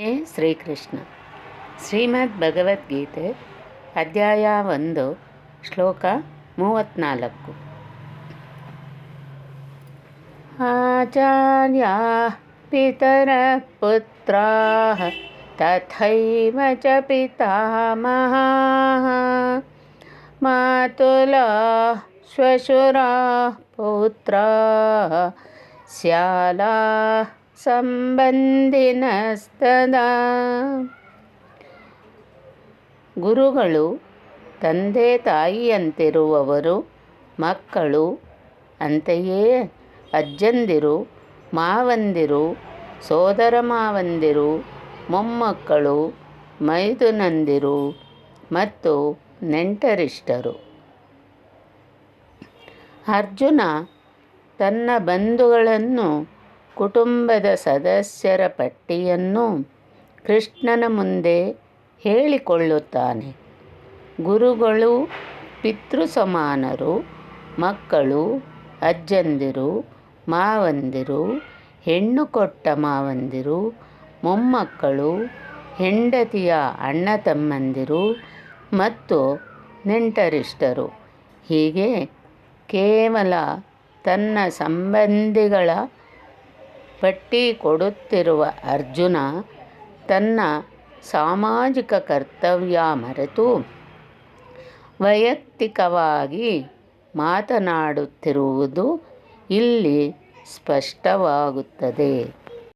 ಹೇ ಶ್ರೀಕೃಷ್ಣ ಶ್ರೀಮದ್ ಭಗವದ್ಗೀತೆ ಅಧ್ಯಾಯ ಒಂದು ಶ್ಲೋಕ ಮೂವತ್ತ್ನಾಲ್ಕು ಆಚಾರ್ಯ ಪಿತರ ಪುತ್ರ ತಥೈವ ಚ ಪಿತಾಮಹ ಮಾತುಲ ಶ್ವಶುರ ಪುತ್ರ ಸ್ಯಾಲಾ ಸಂಬಂಧಿನಸ್ತದಾ. ಗುರುಗಳು ತಂದೆ ತಾಯಿಯಂತಿರುವವರು, ಮಕ್ಕಳು ಅಂತೆಯೇ ಅಜ್ಜಂದಿರು, ಮಾವಂದಿರು, ಸೋದರ ಮಾವಂದಿರು, ಮೊಮ್ಮಕ್ಕಳು, ಮೈದುನಂದಿರು ಮತ್ತು ನೆಂಟರಿಷ್ಟರು. ಅರ್ಜುನ ತನ್ನ ಬಂಧುಗಳನ್ನು ಕುಟುಂಬದ ಸದಸ್ಯರ ಪಟ್ಟಿಯನ್ನು ಕೃಷ್ಣನ ಮುಂದೆ ಹೇಳಿಕೊಳ್ಳುತ್ತಾನೆ. ಗುರುಗಳು ಪಿತೃ ಸಮಾನರು ಮಕ್ಕಳು, ಅಜ್ಜಂದಿರು, ಮಾವಂದಿರು, ಹೆಣ್ಣು ಕೊಟ್ಟ ಮಾವಂದಿರು, ಮೊಮ್ಮಕ್ಕಳು, ಹೆಂಡತಿಯ ಅಣ್ಣ ತಮ್ಮಂದಿರು ಮತ್ತು ನೆಂಟರಿಷ್ಟರು. ಹೀಗೆ ಕೇವಲ ತನ್ನ ಸಂಬಂಧಿಗಳ ಪಟ್ಟಿ ಕೊಡುತ್ತಿರುವ ಅರ್ಜುನ ತನ್ನ ಸಾಮಾಜಿಕ ಕರ್ತವ್ಯ ಮರೆತು ವೈಯಕ್ತಿಕವಾಗಿ ಮಾತನಾಡುತ್ತಿರುವುದು ಇಲ್ಲಿ ಸ್ಪಷ್ಟವಾಗುತ್ತದೆ.